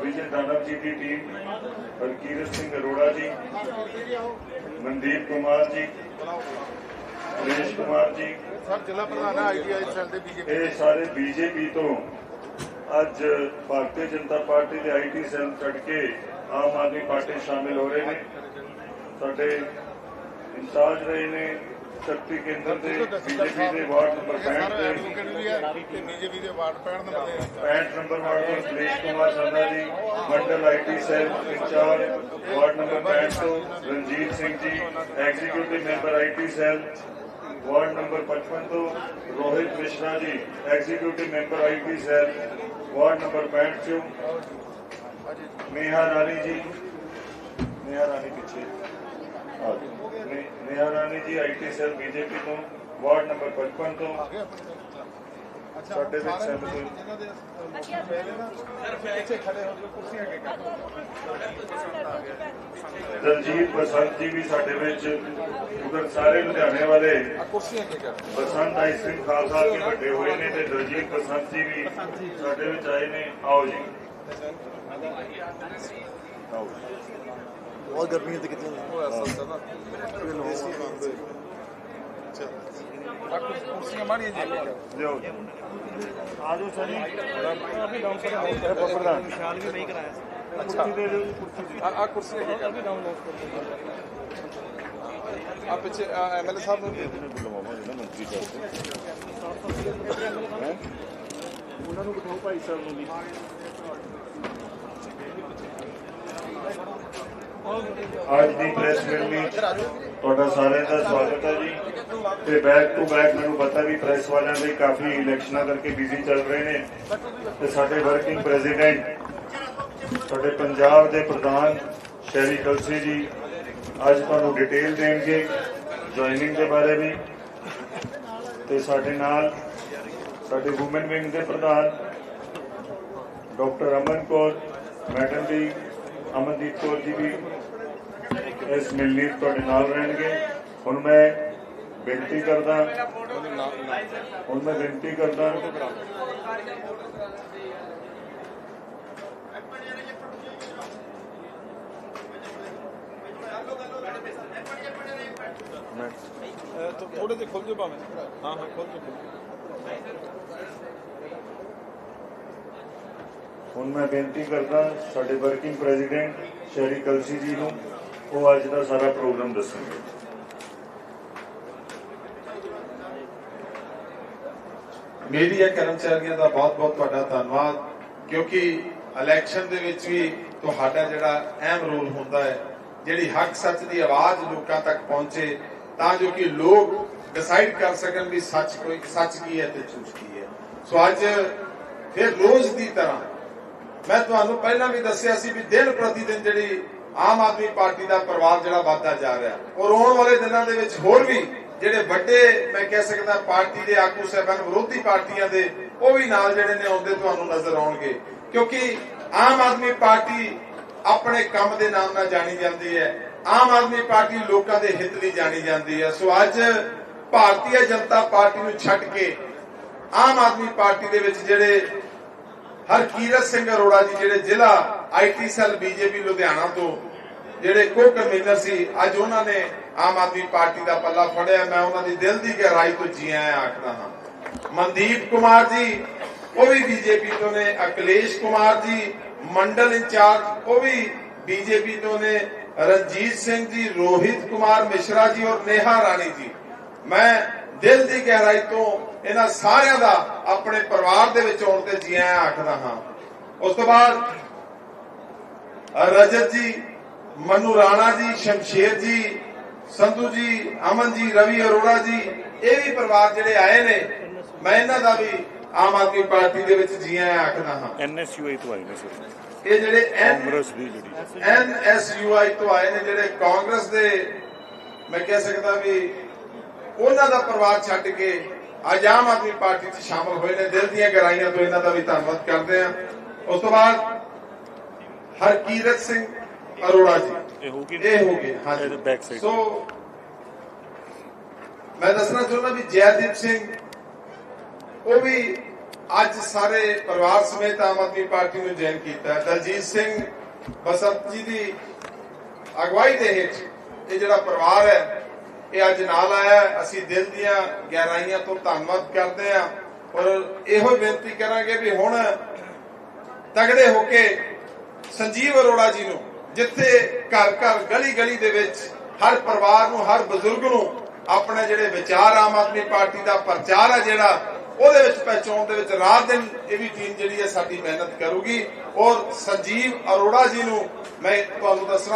ਵਿਜੇ ਦਾਨਵ ਜੀ ਦੀ ਟੀਮ ਬਲਕੀਰਤ ਸਿੰਘ ਅਰੋੜਾ ਜੀ ਮਨਦੀਪ ਕੁਮਾਰ ਜੀ ਸੁਰੇਸ਼ ਕੁਮਾਰ ਜੀ ਸਰ ਜ਼ਿਲ੍ਹਾ ਪ੍ਰਧਾਨ ਆਈਡੀਆਈ ਸੈਲ ਦੇ ਬੀਜੇਪੀ ਇਹ ਸਾਰੇ ਬੀਜੇਪੀ ਤੋਂ ਅੱਜ ਭਾਰਤੀ ਜਨਤਾ ਪਾਰਟੀ ਦੇ ਆਈਟੀ ਸੈੱਲ ਛੱਡ ਕੇ ਆਮ ਆਦਮੀ ਪਾਰਟੀ ਸ਼ਾਮਿਲ ਹੋ ਰਹੇ ਨੇ। ਸਾਡੇ ਇੰਚਾਰਜ ਰਹੇ ਨੇ ਸ਼ਕਤੀ ਕੇਂਦਰ ਦੇ ਬੀਜੇਪੀ ਦੇ ਵਾਰਡ ਨੰਬਰ 65 ਸਾਰੇ ਦੇ ਐਡਵੋਕੇਟ ਵੀ ਹੈ ਤੇ ਬੀਜੇਪੀ ਦੇ ਵਾਰਡ 65 ਨੰਬਰ ਦੇ 65 ਨੰਬਰ ਵਾਰਡ ਤੋਂ ਸੁਰੇਸ਼ ਕੁਮਾਰ ਸੰਧਾ ਜੀ ਮੰਡਲ IT cell incharge ward number 65 ਤੋਂ Ranjit Singh ji executive member IT cell ward number 55 ਤੋਂ Rohit Mishra ji executive member IT cell ward number 65 ਤੋਂ ਨੇਹਾ ਰਾਣੀ ਜੀ ਨੇਹਾ ਰਾਣੀ ਪਿੱਛੇ ਆ। Neha Rani ji IT cell BJP ਤੋਂ ward number 55 ਤੋਂ। ਸਾਡੇ ਵਿੱਚ ਸੈੱਲ ਕਰ ਦਲਜੀਤ ਬਸੰਤ ਜੀ ਵੀ ਸਾਡੇ ਵਿੱਚ ਉਧਰ ਸਾਰੇ ਲੁਧਿਆਣੇ ਵਾਲੇ। ਬਸੰਤ ਆਈਸਕ੍ਰੀਮ ਖਾਲਸਾ ਕੇ ਵੱਡੇ ਹੋਏ ਨੇ ਤੇ ਦਲਜੀਤ ਬਸੰਤ ਜੀ ਵੀ ਸਾਡੇ ਵਿੱਚ ਆਏ ਨੇ। ਆਓ ਜੀ। ਆਓ ਬਹੁਤ ਗਰਮੀ ਤੇ ਕਿਤੇ ਕੁਰਸੀਆਂ ਮਾੜੀਆਂ ਜੀ ਲਿਓ। ਜੀ। ਆ ਜਾਓ ਸਰ ਜੀ ਪ੍ਰਧਾਨ। ਨਿਸ਼ਾਨ ਵੀ ਨਹੀਂ ਕਰਾਇਆ। ਕੁਰਸੀ ਦੇ ਦਿਓ ਕੁਰਸੀ ਦੀ ਆ ਕੁਰਸੀ ਅੱਗੇ ਕਰ ਆ ਪਿੱਛੇ ਐਮਐਲਏ ਸਾਹਿਬ ਨੂੰ। ਬੁਲਾਵਾਂਗੇ ਨਾ ਮੰਤਰੀ ਸਾਹਿਬ ਹੈਂ? ਉਹਨਾਂ ਨੂੰ ਬਿਠਾਓ ਭਾਈ ਸਾਹਿਬ ਨੂੰ ਵੀ। ਅੱਜ ਦੀ ਪ੍ਰੈਸ ਮਿਲਣੀ ਤੁਹਾਡਾ ਸਾਰਿਆਂ ਦਾ ਸਵਾਗਤ ਹੈ ਜੀ। ਤੇ ਬੈਕ ਟੂ ਬੈਕ ਮੈਨੂੰ ਪਤਾ ਵੀ ਪ੍ਰੈਸ ਵਾਲਿਆਂ ਦੇ ਕਾਫੀ ਇਲੈਕਸ਼ਨਾਂ ਕਰਕੇ ਬਿਜ਼ੀ ਚੱਲ ਰਹੇ ਨੇ। ਤੇ ਸਾਡੇ ਵਰਕਿੰਗ ਪ੍ਰੈਜ਼ੀਡੈਂਟ ਸਾਡੇ ਪੰਜਾਬ ਦੇ ਪ੍ਰਧਾਨ ਸ਼ਹਿਰੀ ਕਲਸੀ ਜੀ, ਅੱਜ ਤੁਹਾਨੂੰ ਡਿਟੇਲ ਦੇਣਗੇ ਜੁਆਇਨਿੰਗ ਦੇ ਬਾਰੇ ਵੀ। ਤੇ ਸਾਡੇ ਨਾਲ ਸਾਡੇ ਵੂਮਨ ਵਿੰਗ ਦੇ ਪ੍ਰਧਾਨ, ਡਾਕਟਰ ਅਮਨ ਕੌਰ, ਮੈਡਮ ਵੀ ਅਮਨਦੀਪ ਕੌਰ ਜੀ ਵੀ ਇਸ ਮਿਲਣੀ ਤੁਹਾਡੇ ਨਾਲ ਰਹਿਣਗੇ। ਹੁਣ ਮੈਂ ਬੇਨਤੀ ਕਰਦਾ, ਹੁਣ ਮੈਂ ਬੇਨਤੀ ਕਰਦਾ ਥੋੜੇ ਜਿਹਾ ਖੁੱਲ ਜਾਓ ਭਾਵੇਂ। ਹਾਂ ਹਾਂ ਖੁੱਲ ਜਾਓ। ਹੁਣ ਮੈਂ ਬੇਨਤੀ ਕਰਦਾ ਸਾਡੇ ਵਰਕਿੰਗ ਪ੍ਰੈਜ਼ੀਡੈਂਟ ਸ਼ਹਿਰੀ ਕਲਸੀ ਜੀ ਨੂੰ ਉਹ ਅੱਜ ਦਾ ਸਾਰਾ ਪ੍ਰੋਗਰਾਮ ਦੱਸਣਗੇ। ਮੀਡੀਆ ਕਰਮਚਾਰੀਆਂ ਦਾ ਬਹੁਤ-ਬਹੁਤ ਤੁਹਾਡਾ ਧੰਨਵਾਦ, ਕਿਉਂਕਿ ਇਲੈਕਸ਼ਨ ਦੇ ਵਿੱਚ ਵੀ ਤੁਹਾਡਾ ਜਿਹੜਾ ਅਹਿਮ ਰੋਲ ਹੁੰਦਾ ਹੈ, ਜਿਹੜੀ ਹੱਕ ਸੱਚ ਦੀ ਆਵਾਜ਼ ਲੋਕਾਂ ਤੱਕ ਪਹੁੰਚੇ, ਤਾਂ ਜੋ ਕਿ ਲੋਕ ਡਿਸਾਈਡ ਕਰ ਸਕਣ ਵੀ ਸੱਚ ਕੋਈ, ਸੱਚ ਕੀ ਹੈ ਤੇ ਝੂਠ ਕੀ ਹੈ। ਸੋ ਅੱਜ ਫਿਰ ਰੋਜ਼ ਦੀ ਤਰ੍ਹਾਂ ਮੈਂ ਤੁਹਾਨੂੰ ਪਹਿਲਾਂ ਵੀ ਦੱਸਿਆ ਸੀ ਵੀ ਦਿਨ ਪ੍ਰਤੀ ਦਿਨ ਜਿਹੜੀ ਆਮ ਆਦਮੀ ਪਾਰਟੀ ਦਾ ਪ੍ਰਭਾਵ ਜਿਹੜਾ ਵੱਧਦਾ ਜਾ ਰਿਹਾ ਔਰ ਆਉਣ ਵਾਲੇ ਦਿਨਾਂ ਦੇ ਵਿੱਚ ਹੋਰ ਵੀ ਜਿਹੜੇ ਵੱਡੇ, ਮੈਂ ਕਹਿ ਸਕਦਾ, ਪਾਰਟੀ ਦੇ ਆਗੂ ਸਹਿਬਾਨ, ਵਿਰੋਧੀ ਪਾਰਟੀਆਂ ਦੇ, ਉਹ ਵੀ ਨਾਲ ਜਿਹੜੇ ਨੇ ਆਉਂਦੇ ਤੁਹਾਨੂੰ ਨਜ਼ਰ ਆਉਣਗੇ। ਕਿਉਂਕਿ ਆਮ ਆਦਮੀ ਪਾਰਟੀ ਆਪਣੇ ਕੰਮ ਦੇ ਨਾਮ ਨਾਲ ਜਾਣੀ ਜਾਂਦੀ ਹੈ। ਆਮ ਆਦਮੀ ਪਾਰਟੀ ਲੋਕਾਂ ਦੇ ਹਿੱਤ ਲਈ ਜਾਣੀ ਜਾਂਦੀ ਹੈ। ਸੋ ਅੱਜ ਭਾਰਤੀ ਜਨਤਾ ਪਾਰਟੀ ਨੂੰ ਛੱਡ ਕੇ ਆਮ ਆਦਮੀ ਪਾਰਟੀ ਦੇ ਵਿੱਚ ਜਿਹੜੇ ਹਰਕੀਰਤ ਸਿੰਘ ਅਰੋੜਾ ਜੀ ਜਿਹੜੇ ਜ਼ਿਲ੍ਹਾ ਆਈਟੀ ਸੈੱਲ ਬੀਜੇਪੀ ਲੁਧਿਆਣਾ ਤੋਂ ਜਿਹੜੇ ਕੋ ਕਨਵੀਨਰ ਸੀ, ਅੱਜ ਉਹਨਾਂ ਨੇ ਆਮ ਆਦਮੀ ਪਾਰਟੀ ਦਾ ਪੱਲਾ ਫੜਿਆ। ਮੈਂ ਉਹਨਾਂ ਦੀ ਦਿਲ ਦੀ ਗਹਿਰਾਈ ਤੋਂ ਜੀ ਆਇਆਂ ਆਖਦਾ ਹਾਂ। ਮਨਦੀਪ ਕੁਮਾਰ ਜੀ, ਉਹ ਵੀ ਬੀਜੇਪੀ ਤੋਂ ਨੇ। ਅਕਲੇਸ਼ ਕੁਮਾਰ ਜੀ, ਮੰਡਲ ਇੰਚਾਰਜ, ਉਹ ਵੀ ਬੀਜੇਪੀ ਤੋਂ ਨੇ। ਰਣਜੀਤ ਸਿੰਘ ਜੀ, ਰੋਹਿਤ ਕੁਮਾਰ ਮਿਸ਼ਰਾ ਜੀ ਔਰ ਨੇਹਾ ਰਾਣੀ ਜੀ। ਮੈਂ ਦਿਲ ਦੀ ਗਹਿਰਾਈ ਤੋਂ ਇਹਨਾਂ ਸਾਰਿਆਂ ਦਾ ਆਪਣੇ ਪਰਿਵਾਰ ਦੇ ਵਿੱਚ ਆਉਣ ਤੇ ਜੀ ਆਇਆਂ ਆਖਦਾ ਹਾਂ। ਉਸ ਤੋਂ ਬਾਅਦ ਰਜਤ ਜੀ ਮਨੂ ਰਾਣਾ ਜੀ ਸ਼ਮਸ਼ੇਰ ਜੀ ਸੰਧੂ ਜੀ ਅਮਨ ਜੀ ਰਵੀ ਅਰੋੜਾ ਜੀ ਇਹ ਵੀ ਪਰਿਵਾਰ ਜਿਹੜੇ ਆਏ ਨੇ ਮੈਂ ਇਹਨਾਂ ਦਾ ਵੀ ਆਮ ਆਦਮੀ ਪਾਰਟੀ ਦੇ ਵਿੱਚ ਜੀ ਆਇਆਂ ਆਖਦਾ ਹਾਂ। ਐਨਐਸਯੂਆਈ ਤੋਂ ਆਏ ਨੇ ਸਰ। ਇਹ ਜਿਹੜੇ ਐਨ ਕਾਂਗਰਸ ਦੀ ਜਿਹੜੀ ਐਨਐਸਯੂਆਈ ਤੋਂ ਆਏ ਨੇ ਜਿਹੜੇ ਕਾਂਗਰਸ ਦੇ ਮੈਂ ਕਹਿ ਸਕਦਾ ਵੀ ਉਹਨਾਂ ਦਾ ਪਰਿਵਾਰ ਛੱਡ ਕੇ ਅੱਜ ਆਮ ਆਦਮੀ ਪਾਰਟੀ 'ਚ ਸ਼ਾਮਲ ਹੋਏ ਨੇ। ਦਿਲ ਦੀਆਂ ਗਹਿਰਾਈਆਂ ਤੋਂ ਇਹਨਾਂ ਦਾ ਵੀ ਧੰਨਵਾਦ ਕਰਦੇ ਹਾਂ। ਉਸ ਤੋਂ ਬਾਅਦ ਹਰਕੀਰਤ ਸਿੰਘ ਅਰੋੜਾ ਜੀ। ਇਹ ਹੋ ਇਹ ਗਏ ਹਾਂਜੀ। side। ਸੋ ਮੈਂ ਦੱਸਣਾ ਚਾਹੁੰਦਾ ਵੀ ਜੈਦੀਪ ਸਿੰਘ ਉਹ ਵੀ ਅੱਜ ਸਾਰੇ ਪਰਿਵਾਰ ਸਮੇਤ ਆਮ ਆਦਮੀ ਪਾਰਟੀ ਨੂੰ ਜੁਆਇਨ ਕੀਤਾ ਦਲਜੀਤ ਸਿੰਘ ਬਸੰਤ ਜੀ ਦੀ ਅਗਵਾਈ ਦੇ ਹੇਠ ਇਹ ਜਿਹੜਾ ਪਰਿਵਾਰ ਹੈ ਇਹ ਅੱਜ ਨਾਲ ਆਇਆ ਅਸੀਂ ਦਿਲ ਦੀਆਂ ਗਹਿਰਾਈਆਂ ਤੋਂ ਧੰਨਵਾਦ ਕਰਦੇ ਹਾਂ। ਔਰ ਇਹੋ ਬੇਨਤੀ ਕਰਾਂਗੇ ਵੀ ਹੁਣ ਤਗੜੇ ਹੋ ਕੇ ਸੰਜੀਵ ਅਰੋੜਾ ਜੀ ਨੂੰ ਜਿੱਥੇ ਘਰ ਘਰ ਗਲੀ ਗਲੀ ਦੇ ਵਿੱਚ ਹਰ ਪਰਿਵਾਰ ਨੂੰ, ਹਰ ਬਜ਼ੁਰਗ ਨੂੰ ਆਪਣੇ ਜਿਹੜੇ ਵਿਚਾਰ ਆਮ ਆਦਮੀ ਪਾਰਟੀ ਦਾ ਪ੍ਰਚਾਰ ਹੈ ਜਿਹੜਾ, ਉਹਦੇ ਵਿੱਚ ਪਹੁੰਚਾਉਣ ਦੇ ਵਿੱਚ ਰਾਤ ਦਿਨ ਇਹ ਵੀ ਟੀਮ ਜਿਹੜੀ ਹੈ ਸਾਡੀ ਮਿਹਨਤ ਕਰੂਗੀ। ਔਰ ਸੰਜੀਵ ਅਰੋੜਾ ਜੀ ਨੂੰ ਮੈਂ ਤੁਹਾਨੂੰ ਦੱਸਣਾ